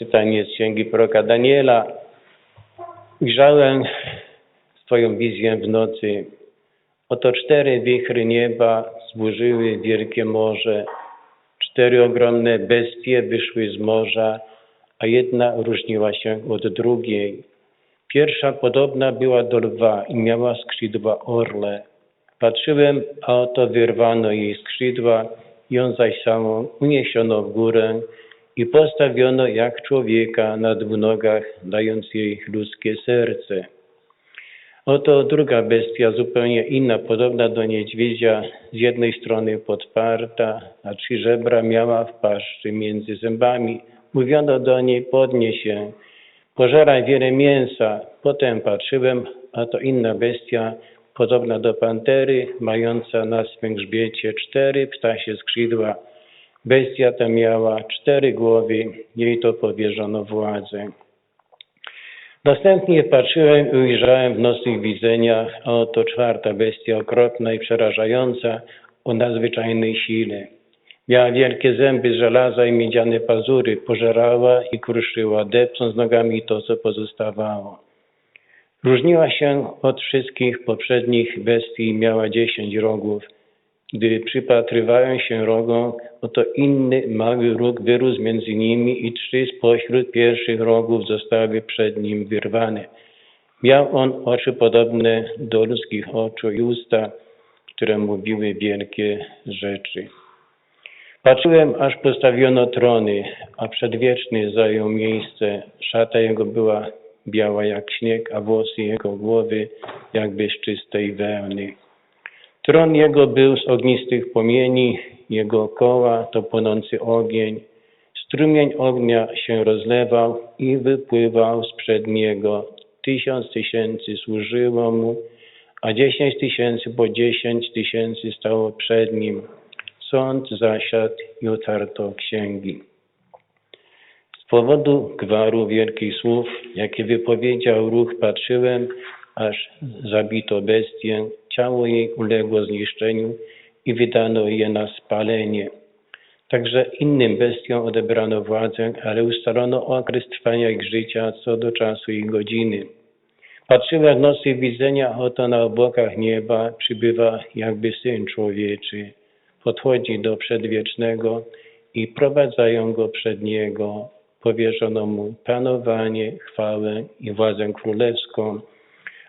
Czytanie z księgi proroka Daniela. Ujrzałem swoją wizję w nocy. Oto cztery wichry nieba zburzyły wielkie morze. Cztery ogromne bestie wyszły z morza, a jedna różniła się od drugiej. Pierwsza podobna była do lwa i miała skrzydła orle. Patrzyłem, a oto wyrwano jej skrzydła, ją zaś samą uniesiono w górę i postawiono jak człowieka na dwóch nogach, dając jej ludzkie serce. Oto druga bestia, zupełnie inna, podobna do niedźwiedzia, z jednej strony podparta, a trzy żebra miała w paszczy między zębami. Mówiono do niej, podnieś się, pożeraj wiele mięsa. Potem patrzyłem, a to inna bestia, podobna do pantery, mająca na swym grzbiecie cztery ptasie skrzydła. Bestia ta miała cztery głowy, jej to powierzono władzę. Następnie patrzyłem i ujrzałem w nocnych widzeniach, a oto czwarta bestia, okropna i przerażająca, o nadzwyczajnej sile. Miała wielkie zęby z żelaza i miedziane pazury, pożerała i kruszyła, depcząc nogami to, co pozostawało. Różniła się od wszystkich poprzednich bestii i miała dziesięć rogów. Gdy przypatrywałem się rogom, oto inny mały róg wyrósł między nimi i trzy spośród pierwszych rogów zostały przed nim wyrwane. Miał on oczy podobne do ludzkich oczu i usta, które mówiły wielkie rzeczy. Patrzyłem, aż postawiono trony, a przedwieczny zajął miejsce. Szata jego była biała jak śnieg, a włosy jego głowy jakby z czystej wełny. Tron jego był z ognistych płomieni, jego koła to płonący ogień. Strumień ognia się rozlewał i wypływał sprzed niego. Tysiąc tysięcy służyło mu, a dziesięć tysięcy po dziesięć tysięcy stało przed nim. Sąd zasiadł i otwarto księgi. Z powodu gwaru wielkich słów, jakie wypowiedział ruch, patrzyłem, aż zabito bestię, ciało jej uległo zniszczeniu i wydano je na spalenie. Także innym bestiom odebrano władzę, ale ustalono okres trwania ich życia co do czasu i godziny. Patrzyłem w nocy widzenia, oto na obłokach nieba przybywa jakby Syn Człowieczy. Podchodzi do Przedwiecznego i prowadzają go przed Niego. Powierzono mu panowanie, chwałę i władzę królewską,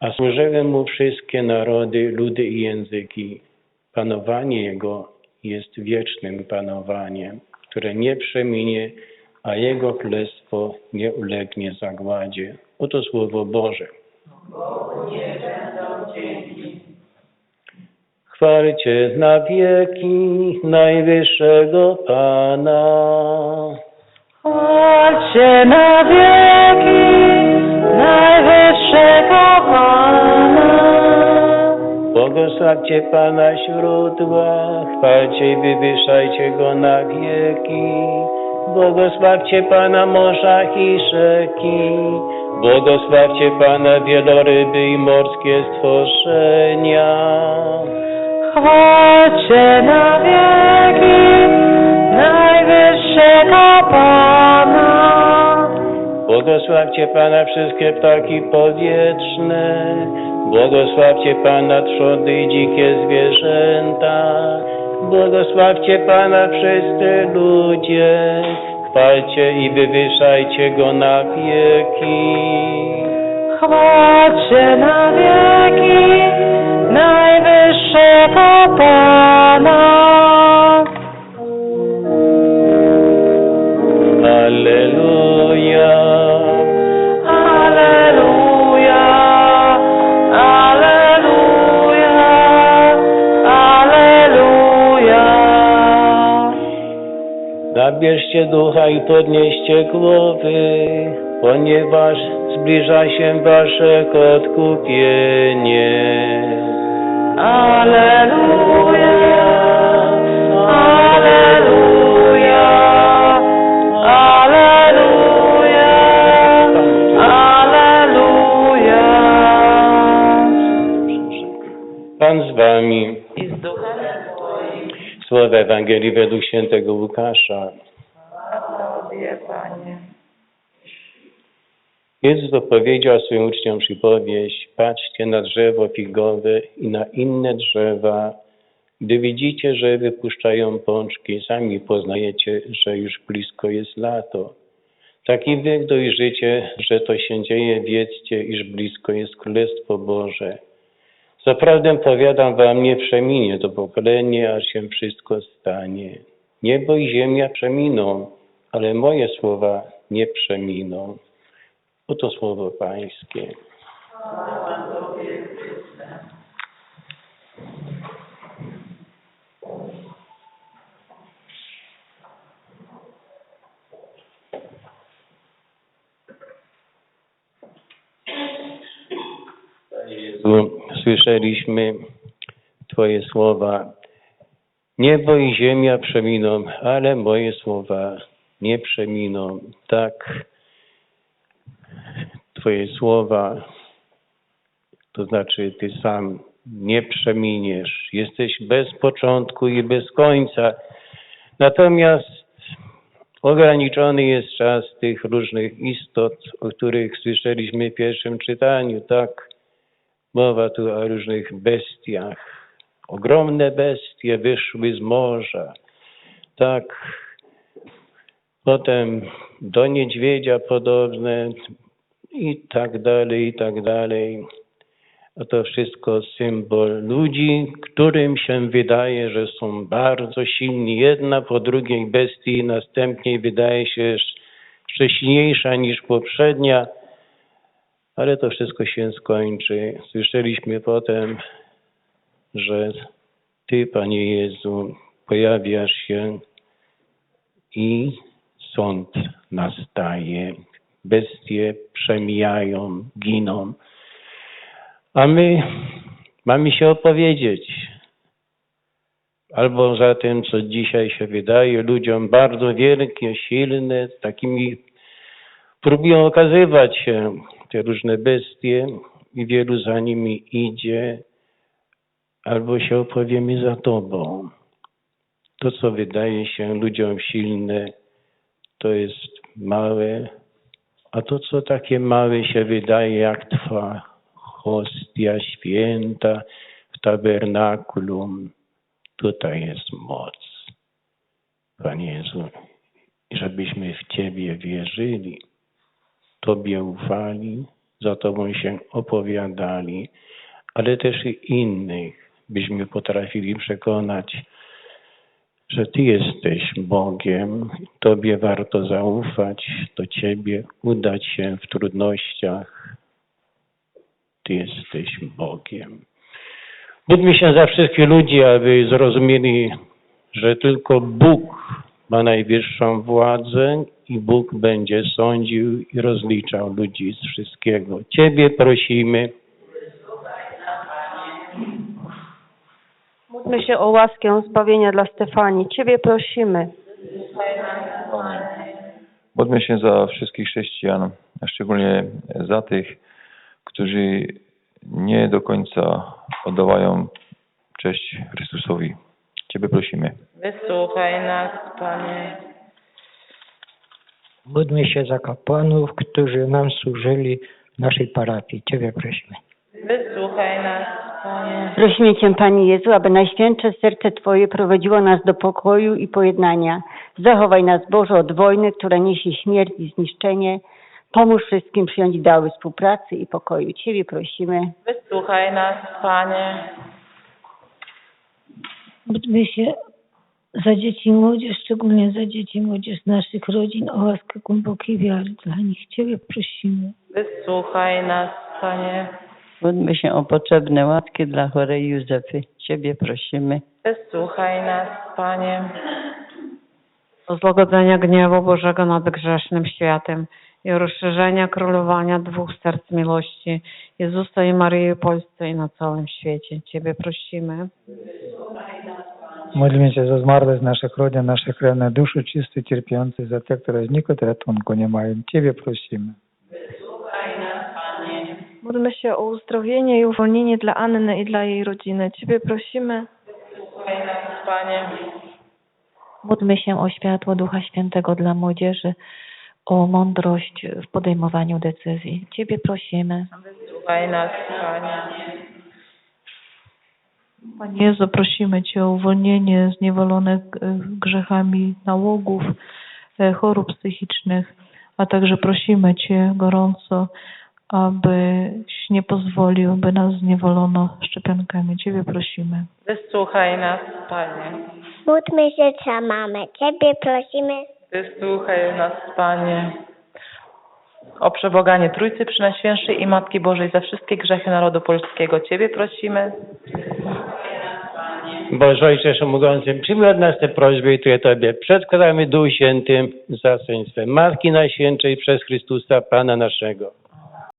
a służyły mu wszystkie narody, ludy i języki. Panowanie Jego jest wiecznym panowaniem, które nie przeminie, a Jego królestwo nie ulegnie zagładzie. Oto Słowo Boże. Chwalcie na wieki najwyższego Pana. Chodźcie na wieki najwyższego Pana. Błogosławcie Pana źródła, chwalcie i wywyższajcie Go na wieki. Błogosławcie Pana morzach i rzeki, błogosławcie Pana wieloryby i morskie stworzenia. Chodźcie na wieki najwyższego Błogosławcie Pana wszystkie ptaki powietrzne, błogosławcie Pana trzody i dzikie zwierzęta, błogosławcie Pana wszyscy ludzie, chwalcie i wywyższajcie Go na wieki. Chodźcie na wieki najwyższego Pana. Alleluja. Zabierzcie ducha i podnieście głowy, ponieważ zbliża się wasze odkupienie. Aleluja, aleluja, aleluja, aleluja. Pan z wami. Słowa Ewangelii według świętego Łukasza. Panie. Jezus opowiedział swoim uczniom przypowieść, patrzcie na drzewo figowe i na inne drzewa. Gdy widzicie, że wypuszczają pączki, sami poznajecie, że już blisko jest lato. Tak i wy dojrzycie, że to się dzieje, wiedzcie, iż blisko jest Królestwo Boże. Zaprawdę powiadam wam, nie przeminie to pokolenie, aż się wszystko stanie. Niebo i ziemia przeminą, ale moje słowa nie przeminą. Oto słowo Pańskie. Panie Jezu, słyszeliśmy Twoje słowa. Niebo i ziemia przeminą, ale moje słowa nie przeminą. Tak, Twoje słowa, to znaczy Ty sam nie przeminiesz. Jesteś bez początku i bez końca. Natomiast ograniczony jest czas tych różnych istot, o których słyszeliśmy w pierwszym czytaniu. Tak, mowa tu o różnych bestiach. Ogromne bestie wyszły z morza. Tak, potem do niedźwiedzia podobne i tak dalej, i tak dalej. A to wszystko symbol ludzi, którym się wydaje, że są bardzo silni. Jedna po drugiej bestii, następnie wydaje się że silniejsza niż poprzednia, ale to wszystko się skończy. Słyszeliśmy potem, że Ty, Panie Jezu, pojawiasz się i sąd nastaje. Bestie przemijają, giną. A my mamy się opowiedzieć albo za tym, co dzisiaj się wydaje ludziom bardzo wielkie, silne, takimi próbują okazywać się te różne bestie i wielu za nimi idzie, albo się opowiemy za Tobą. To, co wydaje się ludziom silne, to jest małe, a to, co takie małe się wydaje, jak Twa hostia święta w tabernakulum, tutaj jest moc. Panie Jezu, żebyśmy w Ciebie wierzyli, Tobie ufali, za Tobą się opowiadali, ale też i innych, byśmy potrafili przekonać, że Ty jesteś Bogiem, Tobie warto zaufać, do Ciebie udać się w trudnościach. Ty jesteś Bogiem. Módlmy się za wszystkich ludzi, aby zrozumieli, że tylko Bóg ma najwyższą władzę i Bóg będzie sądził i rozliczał ludzi z wszystkiego. Ciebie prosimy. Módlmy się o łaskę zbawienia dla Stefanii. Ciebie prosimy. Módlmy się za wszystkich chrześcijan, a szczególnie za tych, którzy nie do końca oddawają cześć Chrystusowi. Ciebie prosimy. Wysłuchaj nas, Panie. Módlmy się za kapłanów, którzy nam służyli w naszej parafii. Ciebie prosimy. Wysłuchaj nas, Panie. Prosimy Cię, Panie Jezu, aby Najświętsze Serce Twoje prowadziło nas do pokoju i pojednania. Zachowaj nas, Boże, od wojny, która niesie śmierć i zniszczenie. Pomóż wszystkim przyjąć dały współpracy i pokoju. Ciebie prosimy. Wysłuchaj nas, Panie. Módlmy się za dzieci i młodzież, szczególnie za dzieci i młodzież naszych rodzin, o łaskę głębokiej wiary dla nich. Ciebie prosimy. Wysłuchaj nas, Panie. Módlmy się o potrzebne łatki dla chorej Józefy. Ciebie prosimy. Wysłuchaj nas, Panie. o złagodzenia gniewu Bożego nad grzesznym światem i o rozszerzenia królowania dwóch serc miłości, Jezusa i Maryi w Polsce i na całym świecie. Ciebie prosimy. Módlmy się za zmarłych z naszych rodzin, naszych krewnych, duszy czyste, cierpiące, za te, które znikły, ratunku nie mają. Ciebie prosimy. Módlmy się o uzdrowienie i uwolnienie dla Anny i dla jej rodziny. Ciebie prosimy. Panie. Módlmy się o światło Ducha Świętego dla młodzieży, o mądrość w podejmowaniu decyzji. Ciebie prosimy. Wysłuchaj nas, Panie. Panie Jezu, prosimy Cię o uwolnienie zniewolonych e, grzechami nałogów, e, chorób psychicznych, a także prosimy Cię gorąco, abyś nie pozwolił, by nas zniewolono szczepionkami. Ciebie prosimy. Wysłuchaj nas, Panie. Módlmy się za mamę. Ciebie prosimy. Wysłuchaj nas, Panie. O przeboganie Trójcy Przynajświętszej i Matki Bożej za wszystkie grzechy narodu polskiego. Ciebie prosimy. Boże Ojcze Wszechmogący, przyjmij od nas te prośby i Tuje Tobie przedkładamy Duch Świętym za Matki Najświętszej przez Chrystusa Pana naszego.